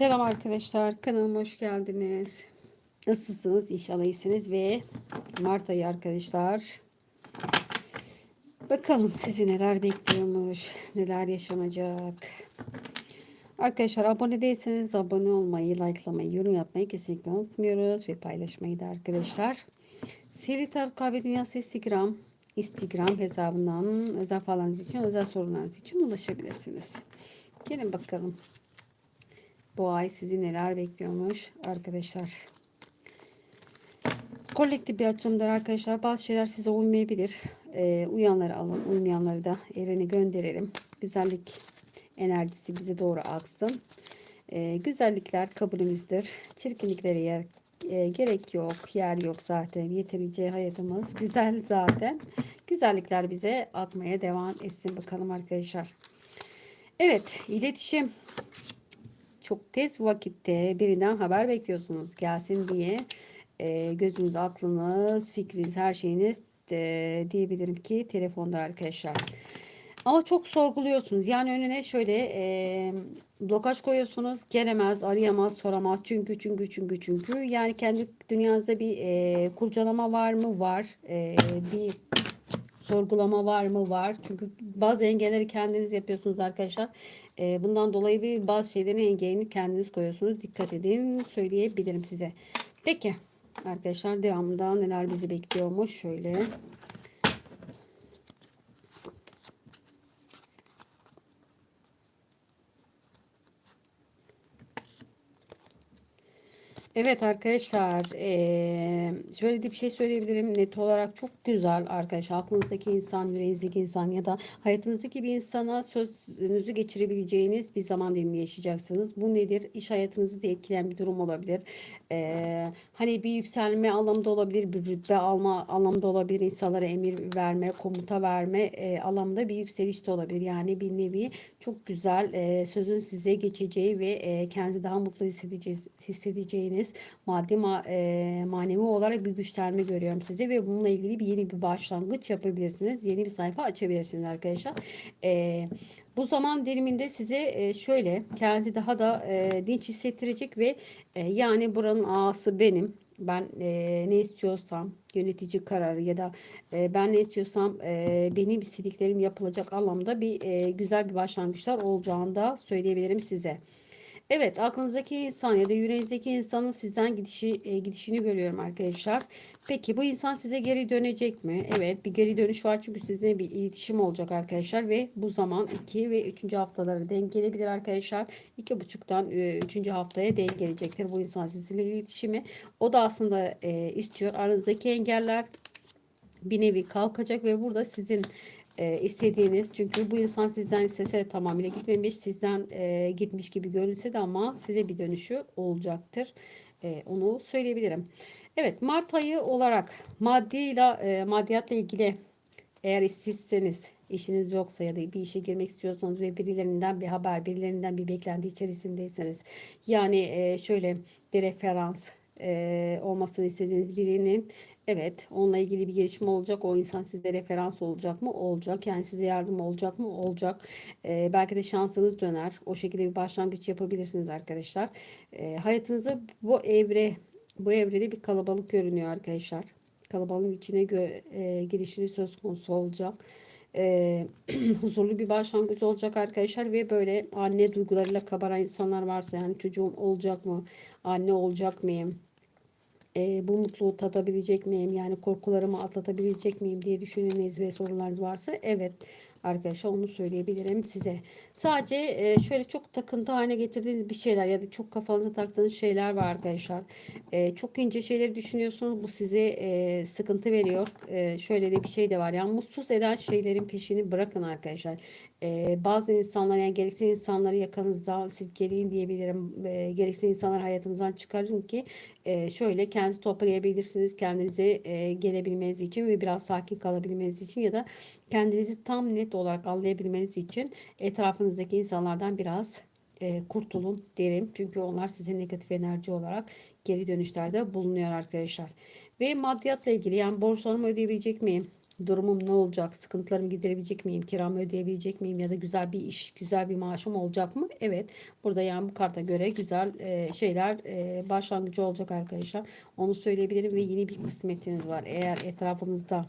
Selam arkadaşlar, kanalıma hoş geldiniz. Nasılsınız? İnşallah iyisiniz ve Mart ayı arkadaşlar. Bakalım sizi neler bekliyormuş, neler yaşanacak. Arkadaşlar abone değilseniz abone olmayı, likelamayı, yorum yapmayı kesinlikle unutmuyoruz ve paylaşmayı da arkadaşlar. Seri Tarot Kahve Dünyası Instagram, Instagram hesabından özel falanız için, özel sorularınız için ulaşabilirsiniz. Gelin bakalım. Bu ay sizi neler bekliyormuş arkadaşlar. Kolektif bir açılımdır arkadaşlar. Bazı şeyler size uymayabilir. Ee, uyanları alın, uymayanları da evrene gönderelim. Güzellik enerjisi bize doğru aksın. Ee, güzellikler kabulümüzdür. Çirkinliklere yer e, gerek yok, yer yok zaten. Yeterince hayatımız güzel zaten. Güzellikler bize akmaya devam etsin bakalım arkadaşlar. Evet, iletişim çok tez vakitte birinden haber bekliyorsunuz gelsin diye e, gözünüz, aklınız, fikriniz, her şeyiniz e, diyebilirim ki telefonda arkadaşlar. Ama çok sorguluyorsunuz. Yani önüne şöyle e, blokaj koyuyorsunuz. Gelemez, arayamaz, soramaz. Çünkü, çünkü, çünkü, çünkü. Yani kendi dünyanızda bir e, kurcalama var mı? Var. E, bir sorgulama var mı? Var. Çünkü bazı engelleri kendiniz yapıyorsunuz arkadaşlar. Ee, bundan dolayı bir bazı şeylerin engelini kendiniz koyuyorsunuz. Dikkat edin söyleyebilirim size. Peki arkadaşlar devamında neler bizi bekliyormuş şöyle. Evet arkadaşlar eee, şöyle bir şey söyleyebilirim net olarak çok güzel arkadaşlar aklınızdaki insan yüreğinizdeki insan ya da hayatınızdaki bir insana sözünüzü geçirebileceğiniz bir zaman dilimi yaşayacaksınız. Bu nedir? İş hayatınızı da etkileyen bir durum olabilir. Hani bir yükselme anlamda olabilir bir rütbe alma anlamda olabilir insanlara emir verme komuta verme eee anlamda bir yükseliş de olabilir. Yani bir nevi çok güzel sözün size geçeceği ve eee kendinizi daha mutlu hissedeceğiz, hissedeceğiniz maddi ma e, manevi olarak bir güçlenme görüyorum size ve bununla ilgili bir yeni bir başlangıç yapabilirsiniz. Yeni bir sayfa açabilirsiniz arkadaşlar. E, bu zaman diliminde size e, şöyle kendinizi daha da e, dinç hissettirecek ve e, yani buranın ağası benim ben e, ne istiyorsam yönetici kararı ya da e, ben ne istiyorsam e, benim istediklerim yapılacak anlamda bir e, güzel bir başlangıçlar olacağını da söyleyebilirim size. Evet aklınızdaki insan ya da yüreğinizdeki insanın sizden gidişi, e, gidişini görüyorum arkadaşlar. Peki bu insan size geri dönecek mi? Evet bir geri dönüş var çünkü sizinle bir iletişim olacak arkadaşlar. Ve bu zaman 2 ve 3. haftaları denk gelebilir arkadaşlar. 2,5'tan 3. haftaya denk gelecektir bu insan sizinle iletişimi. O da aslında e, istiyor aranızdaki engeller bir nevi kalkacak ve burada sizin e, istediğiniz çünkü bu insan sizden istese tamamıyla gitmemiş sizden e, gitmiş gibi görünse de ama size bir dönüşü olacaktır. E, onu söyleyebilirim. Evet Mart ayı olarak maddiyle e, maddiyatla ilgili eğer işsizseniz işiniz yoksa ya da bir işe girmek istiyorsanız ve birilerinden bir haber, birilerinden bir beklenti içerisindeyseniz yani e, şöyle bir referans e, olmasını istediğiniz birinin Evet, onunla ilgili bir gelişme olacak. O insan size referans olacak mı? Olacak. Yani size yardım olacak mı? Olacak. Ee, belki de şansınız döner. O şekilde bir başlangıç yapabilirsiniz arkadaşlar. Ee, hayatınızda bu evre, bu evrede bir kalabalık görünüyor arkadaşlar. Kalabalığın içine e, girişini söz konusu olacak. Ee, huzurlu bir başlangıç olacak arkadaşlar ve böyle anne duygularıyla kabaran insanlar varsa yani çocuğum olacak mı? Anne olacak mıyım? E, bu mutluluğu tadabilecek miyim? Yani korkularımı atlatabilecek miyim diye düşündüğünüz ve sorularınız varsa evet arkadaşlar onu söyleyebilirim size. Sadece e, şöyle çok takıntı haline getirdiğiniz bir şeyler ya da çok kafanıza taktığınız şeyler var arkadaşlar. E, çok ince şeyleri düşünüyorsunuz. Bu size e, sıkıntı veriyor. E, şöyle de bir şey de var. Yani mutsuz eden şeylerin peşini bırakın arkadaşlar. E, bazı insanlar yani gereksiz insanları yakanızdan silkeleyin diyebilirim. E, gereksiz insanlar hayatınızdan çıkarın ki e, şöyle kendinizi toplayabilirsiniz. Kendinize e, gelebilmeniz için ve biraz sakin kalabilmeniz için ya da kendinizi tam net olarak anlayabilmeniz için etrafınızdaki insanlardan biraz e, kurtulun derim. Çünkü onlar size negatif enerji olarak geri dönüşlerde bulunuyor arkadaşlar. Ve maddiyatla ilgili yani borçlarımı ödeyebilecek miyim? Durumum ne olacak? Sıkıntılarımı giderebilecek miyim? Kiramı ödeyebilecek miyim? Ya da güzel bir iş, güzel bir maaşım olacak mı? Evet. Burada yani bu karta göre güzel e, şeyler e, başlangıcı olacak arkadaşlar. Onu söyleyebilirim ve yeni bir kısmetiniz var. Eğer etrafınızda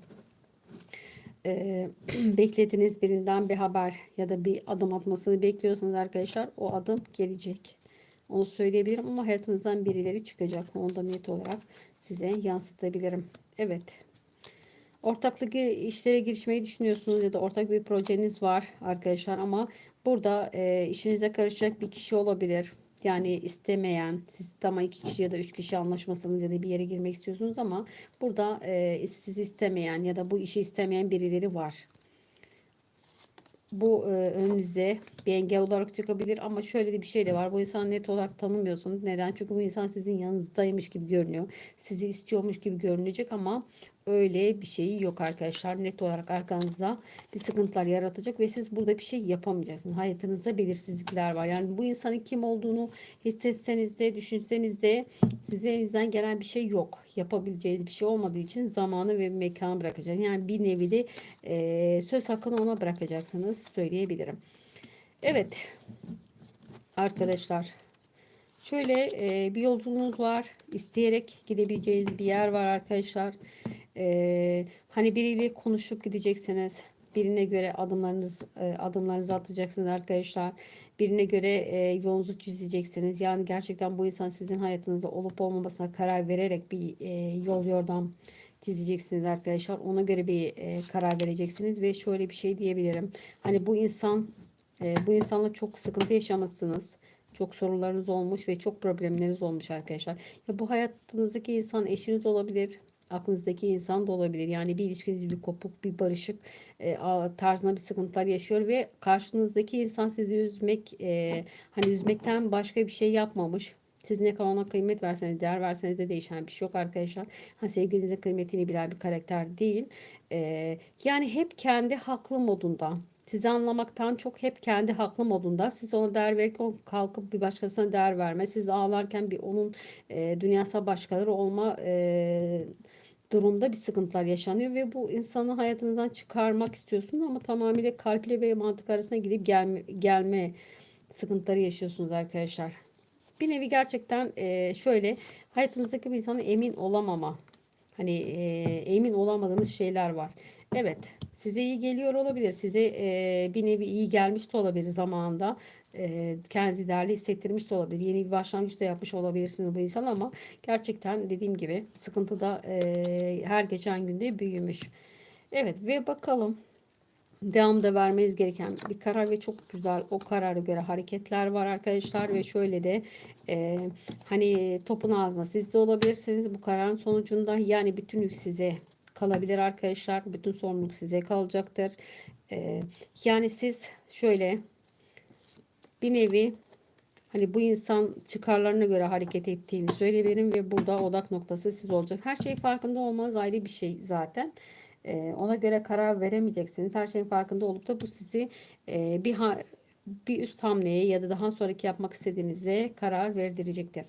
e, beklediğiniz birinden bir haber ya da bir adım atmasını bekliyorsanız arkadaşlar o adım gelecek. Onu söyleyebilirim ama hayatınızdan birileri çıkacak. Onu da net olarak size yansıtabilirim. Evet. Ortaklık işlere girişmeyi düşünüyorsunuz ya da ortak bir projeniz var arkadaşlar ama burada e, işinize karışacak bir kişi olabilir. Yani istemeyen, siz tamam iki kişi ya da üç kişi anlaşmasanız ya da bir yere girmek istiyorsunuz ama burada e, sizi istemeyen ya da bu işi istemeyen birileri var bu e, önünüze bir engel olarak çıkabilir ama şöyle de bir şey de var. Bu insanı net olarak tanımıyorsunuz. Neden? Çünkü bu insan sizin yanınızdaymış gibi görünüyor. Sizi istiyormuş gibi görünecek ama öyle bir şeyi yok arkadaşlar. Net olarak arkanızda bir sıkıntılar yaratacak ve siz burada bir şey yapamayacaksınız. Hayatınızda belirsizlikler var. Yani bu insanın kim olduğunu hissetseniz de düşünseniz de size elinizden gelen bir şey yok. Yapabileceğiniz bir şey olmadığı için zamanı ve mekanı bırakacaksınız. Yani bir nevi de e, söz hakkını ona bırakacaksınız söyleyebilirim. Evet arkadaşlar şöyle e, bir yolculuğunuz var. isteyerek gidebileceğiniz bir yer var arkadaşlar. Ee, hani biriyle konuşup gideceksiniz. Birine göre adımlarınız e, adımlarınızı atacaksınız arkadaşlar. Birine göre e, yolunuzu çizeceksiniz. Yani gerçekten bu insan sizin hayatınızda olup olmamasına karar vererek bir e, yol yordam çizeceksiniz arkadaşlar. Ona göre bir karar vereceksiniz ve şöyle bir şey diyebilirim. Hani bu insan bu insanla çok sıkıntı yaşamışsınız. Çok sorunlarınız olmuş ve çok problemleriniz olmuş arkadaşlar. Ya bu hayatınızdaki insan eşiniz olabilir, aklınızdaki insan da olabilir. Yani bir ilişkiniz bir kopuk, bir barışık e, tarzında bir sıkıntılar yaşıyor ve karşınızdaki insan sizi üzmek, e, hani üzmekten başka bir şey yapmamış. Siz ne kadar ona kıymet verseniz, değer verseniz de değişen bir şey yok arkadaşlar. Ha, sevgilinize kıymetini bilen bir karakter değil. E, yani hep kendi haklı modunda. Sizi anlamaktan çok hep kendi haklı modunda. Siz ona değer verirken kalkıp bir başkasına değer verme. Siz ağlarken bir onun e, dünyasal başkaları olma e, durumda bir sıkıntılar yaşanıyor ve bu insanı hayatınızdan çıkarmak istiyorsunuz ama tamamıyla kalple ve mantık arasında gidip gelme, gelme sıkıntıları yaşıyorsunuz arkadaşlar. Bir nevi gerçekten e, şöyle hayatınızdaki bir insanın emin olamama hani e, emin olamadığınız şeyler var. Evet size iyi geliyor olabilir. Size e, bir nevi iyi gelmiş de olabilir zamanında e, kendinizi değerli hissettirmiş de olabilir. Yeni bir başlangıç da yapmış olabilirsiniz bu insan ama gerçekten dediğim gibi sıkıntı da e, her geçen günde büyümüş. Evet ve bakalım devamda vermeniz gereken bir karar ve çok güzel o karara göre hareketler var arkadaşlar ve şöyle de e, hani topun ağzına siz de olabilirsiniz bu kararın sonucunda yani bütün yük size kalabilir arkadaşlar bütün sorumluluk size kalacaktır e, yani siz şöyle bir nevi hani bu insan çıkarlarına göre hareket ettiğini söyleyebilirim ve burada odak noktası siz olacak. Her şey farkında olmanız ayrı bir şey zaten. Ee, ona göre karar veremeyeceksiniz. Her şeyin farkında olup da bu sizi e, bir ha, bir üst hamleye ya da daha sonraki yapmak istediğinize karar verdirecektir.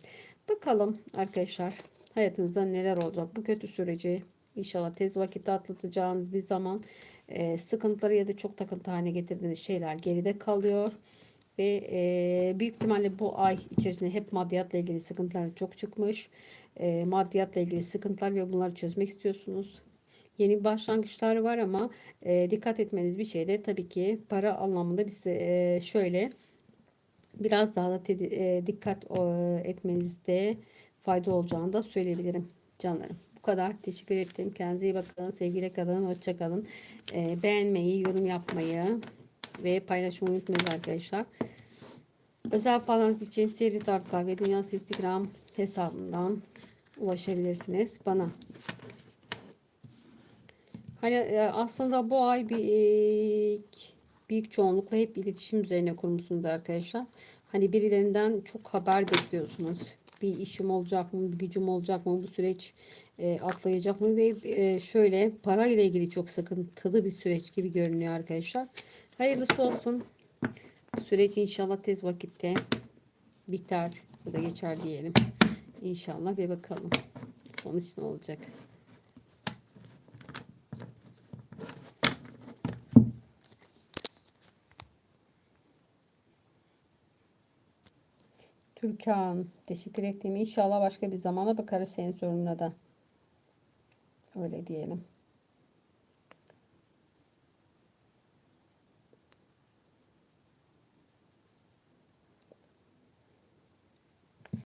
Bakalım arkadaşlar hayatınızda neler olacak bu kötü süreci İnşallah tez vakitte atlatacağınız bir zaman e, sıkıntıları ya da çok takıntı haline getirdiğiniz şeyler geride kalıyor. Ve e, büyük ihtimalle bu ay içerisinde hep maddiyatla ilgili sıkıntılar çok çıkmış. E, maddiyatla ilgili sıkıntılar ve bunları çözmek istiyorsunuz. Yeni başlangıçlar var ama e, dikkat etmeniz bir şey de tabii ki para anlamında bir e, şöyle biraz daha da e, dikkat e, etmenizde fayda olacağını da söyleyebilirim canlarım. Bu kadar. Teşekkür ettim. Kendinize iyi bakın. Sevgiyle kalın. Hoşçakalın. E, beğenmeyi, yorum yapmayı, ve paylaşmayı unutmayın arkadaşlar. Özel falanız için Seri Tart Kahve Dünyası Instagram hesabından ulaşabilirsiniz bana. Hani e, aslında bu ay bir büyük çoğunlukla hep iletişim üzerine kurmuşsunuz arkadaşlar. Hani birilerinden çok haber bekliyorsunuz. Bir işim olacak mı, bir gücüm olacak mı, bu süreç e, atlayacak mı ve e, şöyle para ile ilgili çok sıkıntılı bir süreç gibi görünüyor arkadaşlar. Hayırlısı olsun. Süreç inşallah tez vakitte biter ya da geçer diyelim. İnşallah ve bakalım sonuç ne olacak. Türkan. Teşekkür ettim. İnşallah başka bir zamana bakarız senin sorununa da. Öyle diyelim.